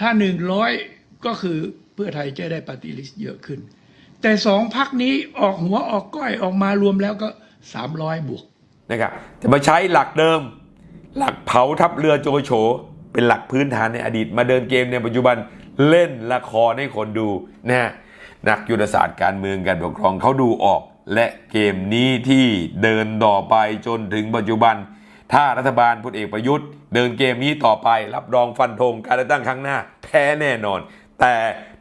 ถ้าหนึ่งร้อยก็คือเพื่อไทยจะได้ปฏิริษีเยอะขึ้น แต่สองพักนี้ออกหัวออกก้อยออกมารวมแล้วก็สามร้อยบวกนะครับจะมาใช้หลักเดิม หลักเผาทับเรือโจโฉเป็นหลักพื้นฐานในอดีตมาเดินเกมในปัจจุบันเล่นละครให้คนดูนะฮะนักยุทธศาสตร์การเมืองการปกครองเขาดูออก และเกมนี้ที่เดินต่อไปจนถึงปัจจุบัน ถ้ารัฐบาลพลเอกประยุทธ์ เดินเกมนี้ต่อไป รับรองฟันธงการเลือกตั้งครั้งหน้า แพ้แน่นอน แต่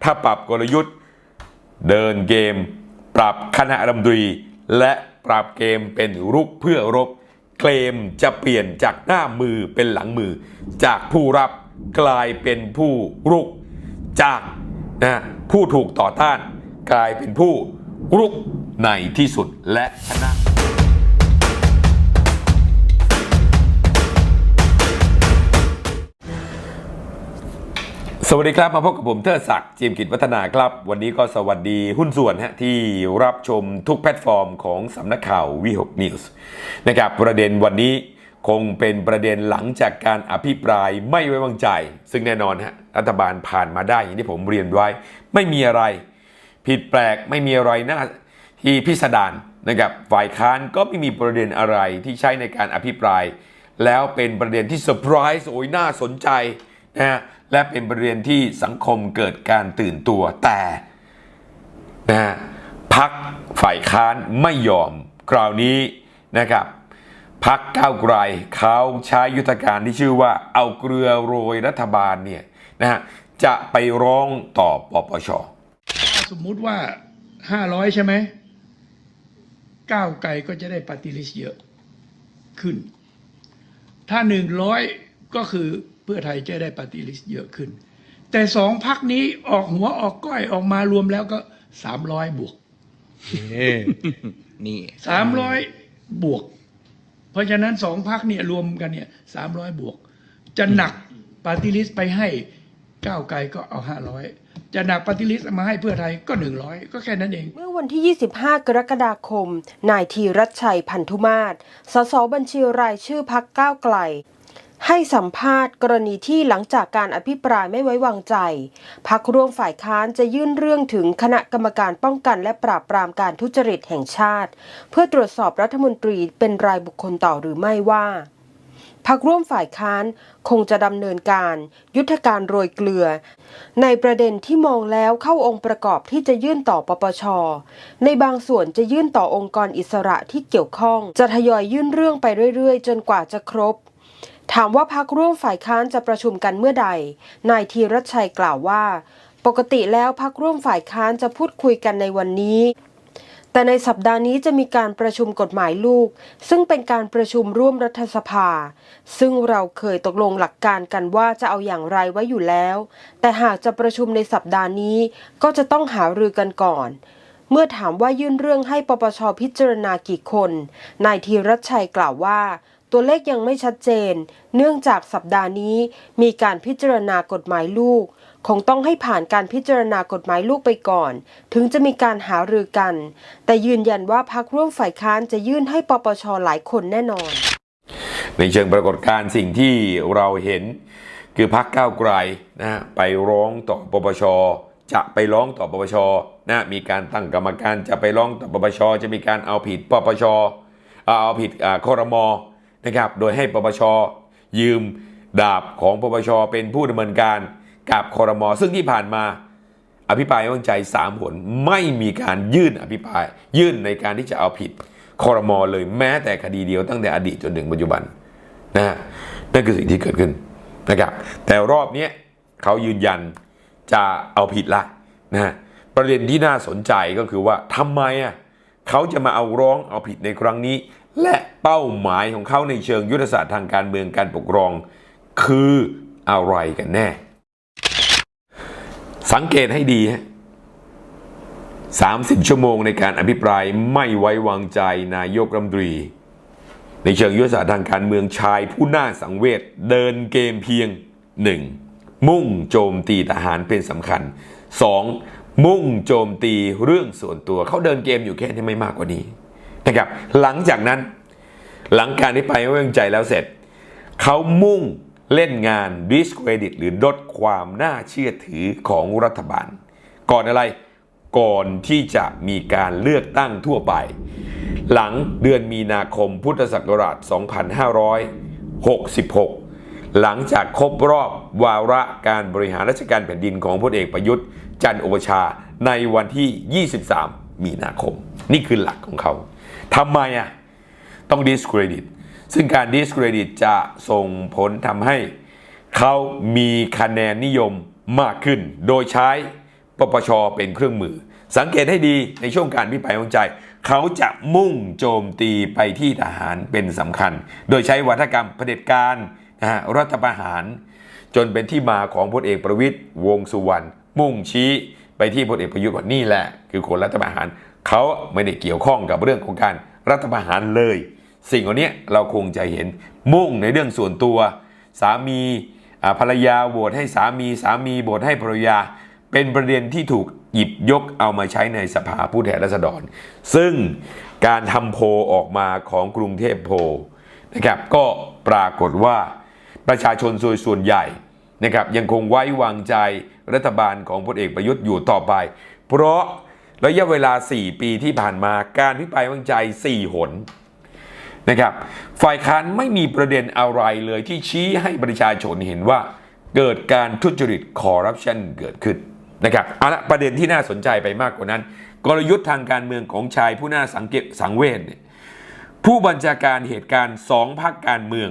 ถ้าปรับกลยุทธ์ เดินเกม ปรับคณะรัฐมนตรี และปรับเกมเป็นรุกเพื่อรบเกมจะเปลี่ยนจากหน้ามือเป็นหลังมือ จากผู้รับกลายเป็นผู้รุก จากนะผู้ถูกต่อต้าน กลายเป็นผู้รุกในที่สุดและชนะ สวัสดีครับ มาพบกับผมเทิดศักดิ์จีมกิจวัฒนาครับ วันนี้ก็สวัสดีหุ้นส่วนฮะที่รับชมทุกแพลตฟอร์มของสำนักข่าววีหกนิวส์นะครับประเด็นวันนี้คงเป็นประเด็นหลังจากการอภิปรายไม่ไว้วางใจ ซึ่งแน่นอนฮะรัฐบาลผ่านมาได้อย่างที่ผมเรียนไว้ ไม่มีอะไร ผิดแปลกไม่มีอะไรน่าที่พิสดารนะครับฝ่ายค้านก็ไม่มีประเด็นอะไรที่ใช้ในการอภิปราย แล้วเป็นประเด็นที่เซอร์ไพรส์โอ้ยน่าสนใจนะฮะ และเป็นประเด็นที่สังคมเกิดการตื่นตัวแต่นะฮะพักฝ่ายค้านไม่ยอมคราวนี้นะครับพักก้าวไกลเขาใช้ยุทธการที่ชื่อว่าเอาเกลือโรยรัฐบาลเนี่ยนะฮะจะไปร้องต่อปปชสมมุติว่าห้าร้อยใช่ไหมก้าวไกลก็จะได้ปฏิริษีเยอะขึ้น ถ้าหนึ่งร้อยก็คือ เพื่อไทยจะได้ปฏิริษีเยอะขึ้น แต่สองพักนี้ออกหัวออกก้อยออกมารวมแล้วก็สามร้อยบวกนี่สามร้อยบวก เพราะฉะนั้นสองพักเนี่ยรวมกันเนี่ยสามร้อยบวก จะหนักปฏิริษีไปให้ก้าวไกลก็เอาห้าร้อยจะหนักปฏิริษีมาให้เพื่อไทยก็หนึ่งร้อยก็แค่นั้นเอง เมื่อวันที่ 25 กรกฎาคม นายธีรัชชัยพันธุมาศ สสบัญชีรายชื่อพักก้าวไกล ให้สัมภาษณ์กรณีที่หลังจากการอภิปรายไม่ไว้วางใจ พักร่วมฝ่ายค้านจะยื่นเรื่องถึงคณะกรรมการป้องกันและปราบปรามการทุจริตแห่งชาติ เพื่อตรวจสอบรัฐมนตรีเป็นรายบุคคลต่อหรือไม่ว่าพักร่วมฝ่ายค้านคงจะดำเนินการ ยุทธการโรยเกลือ ในประเด็นที่มองแล้วเข้าองค์ประกอบที่จะยื่นต่อปปช ในบางส่วนจะยื่นต่อองค์กรอิสระที่เกี่ยวข้อง จะทยอยยื่นเรื่องไปเรื่อยๆ จนกว่าจะครบ ถามว่าพักร่วมฝ่ายค้านจะประชุมกันเมื่อใด นายธีรชัยกล่าวว่า ปกติแล้วพักร่วมฝ่ายค้านจะพูดคุยกันในวันนี้ แต่ในสัปดาห์นี้จะมีการประชุมกฎหมายลูก ซึ่งเป็นการประชุมร่วมรัฐสภา ซึ่งเราเคยตกลงหลักการกันว่าจะเอาอย่างไรไว้อยู่แล้ว แต่หากจะประชุมในสัปดาห์นี้ก็จะต้องหารือกันก่อนเมื่อถามว่ายื่นเรื่องให้ปปชพิจารณากี่คน นายธีรชัยกล่าวว่า ตัวเลขยังไม่ชัดเจน เนื่องจากสัปดาห์นี้มีการพิจารณากฎหมายลูก คงต้องให้ผ่านการพิจารณากฎหมายลูกไปก่อน ถึงจะมีการหารือกัน แต่ยืนยันว่าพักร่วมฝ่ายค้านจะยื่นให้ปปชหลายคนแน่นอน ในเชิงปรากฏการณ์สิ่งที่เราเห็น คือพักก้าวไกลนะไปร้องต่อปปชจะไปร้องต่อปปชนะมีการตั้งกรรมการจะไปร้องต่อปปชจะมีการเอาผิดปปชเอาผิดคอรมอ นะครับ โดยให้ปปชยืมดาบของปปชเป็นผู้ดำเนินการกับคอรมอซึ่งที่ผ่านมาอภิปรายไม่ไว้วางใจสามผลไม่มีการยื่นอภิปราย ยื่นในการที่จะเอาผิดคอรมอเลยแม้แต่คดีเดียวตั้งแต่อดีตจนถึงปัจจุบันนะฮะนั่นคือสิ่งที่เกิดขึ้นนะครับ แต่รอบนี้เขายืนยันจะเอาผิดละนะฮะประเด็นที่น่าสนใจก็คือว่าทำไมอะเขาจะมาเอาร้องเอาผิดในครั้งนี้ และเป้าหมายของเขาในเชิงยุทธศาสตร์ทางการเมืองการปกครอง คืออะไรกันแน่ สังเกตให้ดีฮะ30 ชั่วโมงในการอภิปรายไม่ไว้วางใจนายกรัฐมนตรี ในเชิงยุทธศาสตร์ทางการเมืองชายผู้น่าสังเวชเดินเกมเพียง 1. มุ่งโจมตีทหารเป็นสำคัญ 2. มุ่งโจมตีเรื่องส่วนตัว เขาเดินเกมอยู่แค่นี้ไม่มากกว่านี้ นะครับหลังจากนั้น หลังการที่ไปไม่ไว้วางใจแล้วเสร็จ เขามุ่งเล่นงาน discredit หรือลดความน่าเชื่อถือของรัฐบาล ก่อนอะไรก่อนที่จะมีการเลือกตั้งทั่วไป หลังเดือนมีนาคมพุทธศักราช 2566 หลังจากครบรอบวาระการบริหารราชการแผ่นดินของพลเอกประยุทธ์ จันโอชาในวันที่ 23 มีนาคม นี่คือหลักของเขา ทำไมอะ ต้อง discredit ซึ่งการ discredit จะส่งผลทำให้เขามีคะแนนนิยมมากขึ้น โดยใช้ปปชเป็นเครื่องมือ สังเกตให้ดีในช่วงการพิพายของใจ เขาจะมุ่งโจมตีไปที่ทหารเป็นสำคัญ โดยใช้วัฒกรรมเผด็จการนะฮะรัฐประหาร จนเป็นที่มาของพลเอกประวิตยวงสุวรรณมุ่งชี้ไปที่พลเอกประยุทธ์ว่านี่แหละ คือคนรัฐประหาร เขาไม่ได้เกี่ยวข้องกับเรื่องของการรัฐประหารเลย สิ่งเหล่านี้เราคงจะเห็นมุ่งในเรื่องส่วนตัว สามีภรรยาโหวตให้สามีสามีโหวตให้ภรรยา เป็นประเด็นที่ถูกหยิบยกเอามาใช้ในสภาผู้แทนราษฎร ซึ่งการทำโพออกมาของกรุงเทพโพนะครับก็ปรากฏว่าประชาชนส่วนส่วนใหญ่นะครับยังคงไว้วางใจรัฐบาลของพลเอกประยุทธ์อยู่ต่อไป เพราะ ระยะเวลา 4 ปีที่ผ่านมาการพิพายวางใจ 4 หนนะครับ ฝ่ายค้านไม่มีประเด็นอะไรเลยที่ชี้ให้ประชาชนเห็นว่า เกิดการทุจริตคอร์รัปชันเกิดขึ้นนะครับเอาละประเด็นที่น่าสนใจไปมากกว่านั้น กลยุทธ์ทางการเมืองของชายผู้น่าสังเกตสังเวชนี่ผู้บัญชาการเหตุการณ์สองพักการเมือง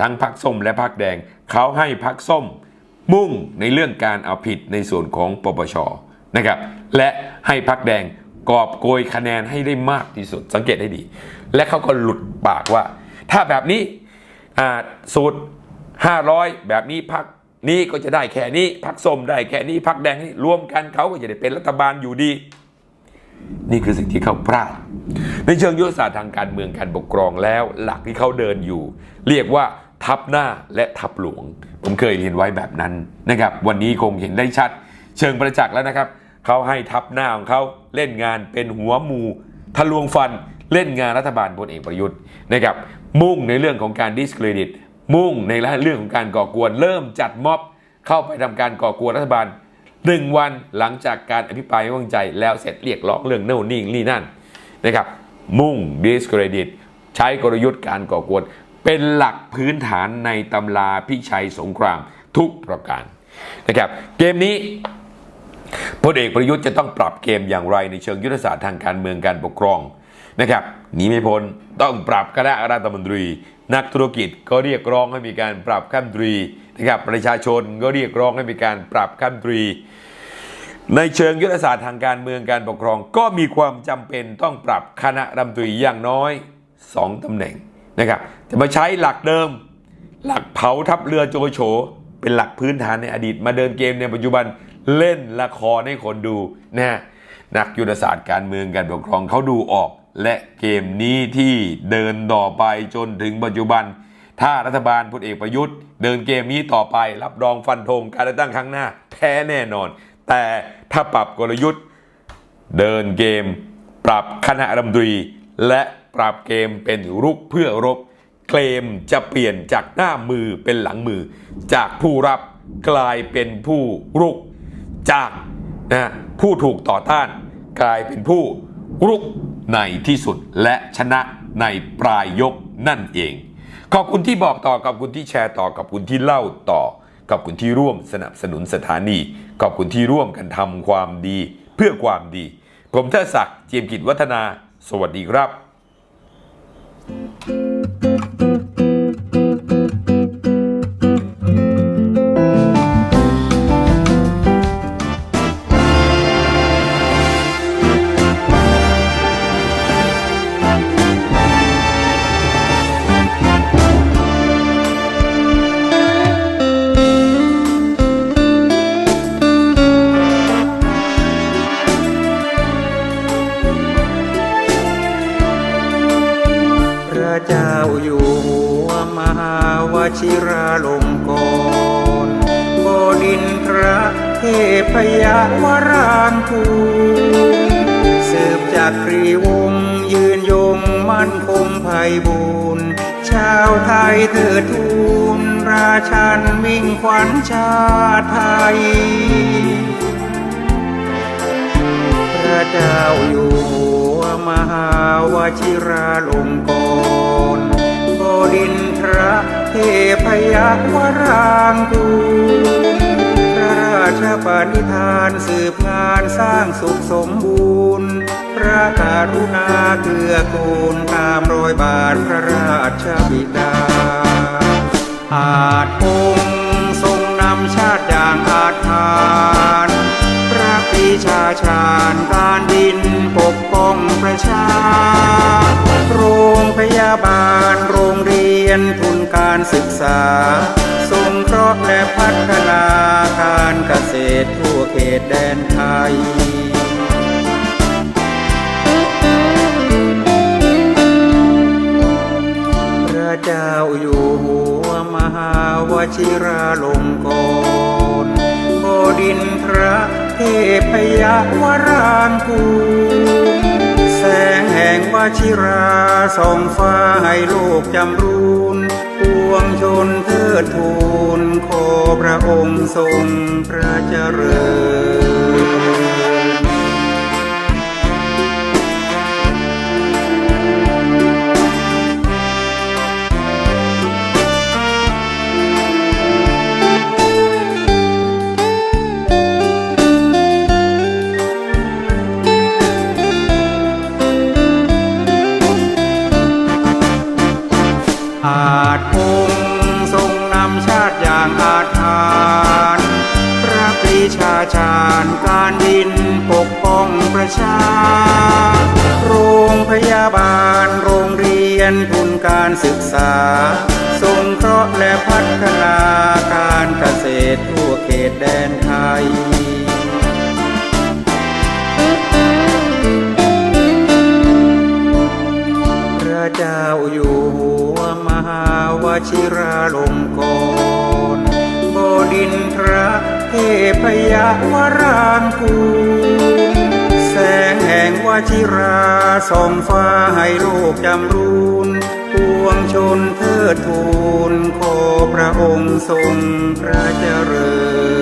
ทั้งพักส้มและพักแดง เขาให้พักส้ม มุ่งในเรื่องการเอาผิดในส่วนของปปช นะครับและให้พักแดงกอบโกยคะแนนให้ได้มากที่สุดสังเกตให้ดี และเขาก็หลุดปากว่า ถ้าแบบนี้สูตร 500 แบบนี้พักนี้ก็จะได้แค่นี้พักส้มได้แค่นี้พักแดงนี่รวมกันเขาก็จะได้เป็นรัฐบาลอยู่ดี นี่คือสิ่งที่เขาพลาด ในเชิงยุทธศาสตร์ทางการเมืองการปกครองแล้ว หลักที่เขาเดินอยู่ เรียกว่าทับหน้าและทับหลวง ผมเคยเรียนไว้แบบนั้นนะครับ วันนี้คงเห็นได้ชัด เชิงประจักษ์แล้วนะครับ เขาให้ทับหน้าของเขาเล่นงานเป็นหัวหมูทะลวงฟันเล่นงานรัฐบาลพลเอกประยุทธ์นะครับมุ่งในเรื่องของการ discredit มุ่งในเรื่องของการก่อกวน เริ่มจัดม็อบเข้าไปทำการก่อกวนรัฐบาลหนึ่งวันหลังจากการอภิปรายไม่วางใจแล้วเสร็จเรียกร้องเรื่องโน่นนี่นี่นั่นนะครับมุ่ง discredit ใช้กลยุทธ์การก่อกวน เป็นหลักพื้นฐานในตำราพิชัยสงครามทุกประการนะครับเกมนี้ พลเอกประยุทธ์จะต้องปรับเกมอย่างไรในเชิงยุทธศาสตร์ทางการเมืองการปกครองนะครับหนีไม่พ้นต้องปรับคณะรัฐมนตรี นักธุรกิจก็เรียกร้องให้มีการปรับขั้นตรีนะครับประชาชนก็เรียกร้องให้มีการปรับขั้นตรี ในเชิงยุทธศาสตร์ทางการเมืองการปกครอง ก็มีความจำเป็นต้องปรับคณะรัฐมนตรีอย่างน้อย 2ตำแหน่งนะครับจะมาใช้หลักเดิม หลักเผาทับเรือโจโฉเป็นหลักพื้นฐานในอดีตมาเดินเกมในปัจจุบัน เล่นละครให้คนดูนะฮะนักยุทธศาสตร์การเมืองการปกครองเขาดูออก และเกมนี้ที่เดินต่อไปจนถึงปัจจุบัน ถ้ารัฐบาลพลเอกประยุทธ์ เดินเกมนี้ต่อไป รับรองฟันธงการเลือกตั้งครั้งหน้าแพ้แน่นอน แต่ถ้าปรับกลยุทธ์ เดินเกม ปรับคณะรัฐมนตรี และปรับเกมเป็นรุกเพื่อรบเกมจะเปลี่ยนจากหน้ามือเป็นหลังมือ จากผู้รับกลายเป็นผู้รุก จากนะผู้ถูกต่อต้านกลายเป็นผู้รุกในที่สุดและชนะในปลายยกนั่นเอง ขอบคุณที่บอกต่อขอบคุณที่แชร์ต่อขอบคุณที่เล่าต่อขอบคุณที่ร่วมสนับสนุนสถานี ขอบคุณที่ร่วมกันทำความดีเพื่อความดี ผมเทดศักดิ์เจียมกิจวัฒนา สวัสดีครับพ อยู่หัวมหาวชิราลงกรณ์บดินทรเทพยาวรางคูสืบจากกรีวงยืนยงมั่นคงไพบูรณ์ชาวไทยเถิดทูลราชันมิ่งขวัญชาติไทย พระเจ้าอยู่หัวมหาวชิราลงกรณ์ ดินทรเทพยวรางกูพระราชปณิธานสืบงานสร้างสุขสมบูรณ์ พระกรุณาเกื้อกูลตามรอยบาทพระราชบิดา อาจคงทรงนำชาติอย่างอาจทานพระปีชาชาญการดินปกป้องประชาโรงพยาบาล ศึกษา สงเคราะห์และพัฒนาการเกษตรทั่วเขตแดนไทยพระเจ้าอยู่หัวมหาวชิราลงกรณ์บดินทระเทพยวรางกูแสงแห่งวชิราส่องฟ้าให้โลกจำรูนป วงชนเทิดทูนขอพระองค์ทรงพระเจริญ ชาชาญการดินปกป้องประชา โรงพยาบาลโรงเรียนทุนการศึกษา สงเคราะห์และพัฒนาการเกษตรทั่วเขตแดนไทยพระเจ้าอยู่หัวมหาวชิราลงกร เทพยาวรางกูแสงแห่งวชิราส่องฟ้าให้โลกจำรูนปวงชนเทิดทูนขอพระองค์ทรงพระเจริญ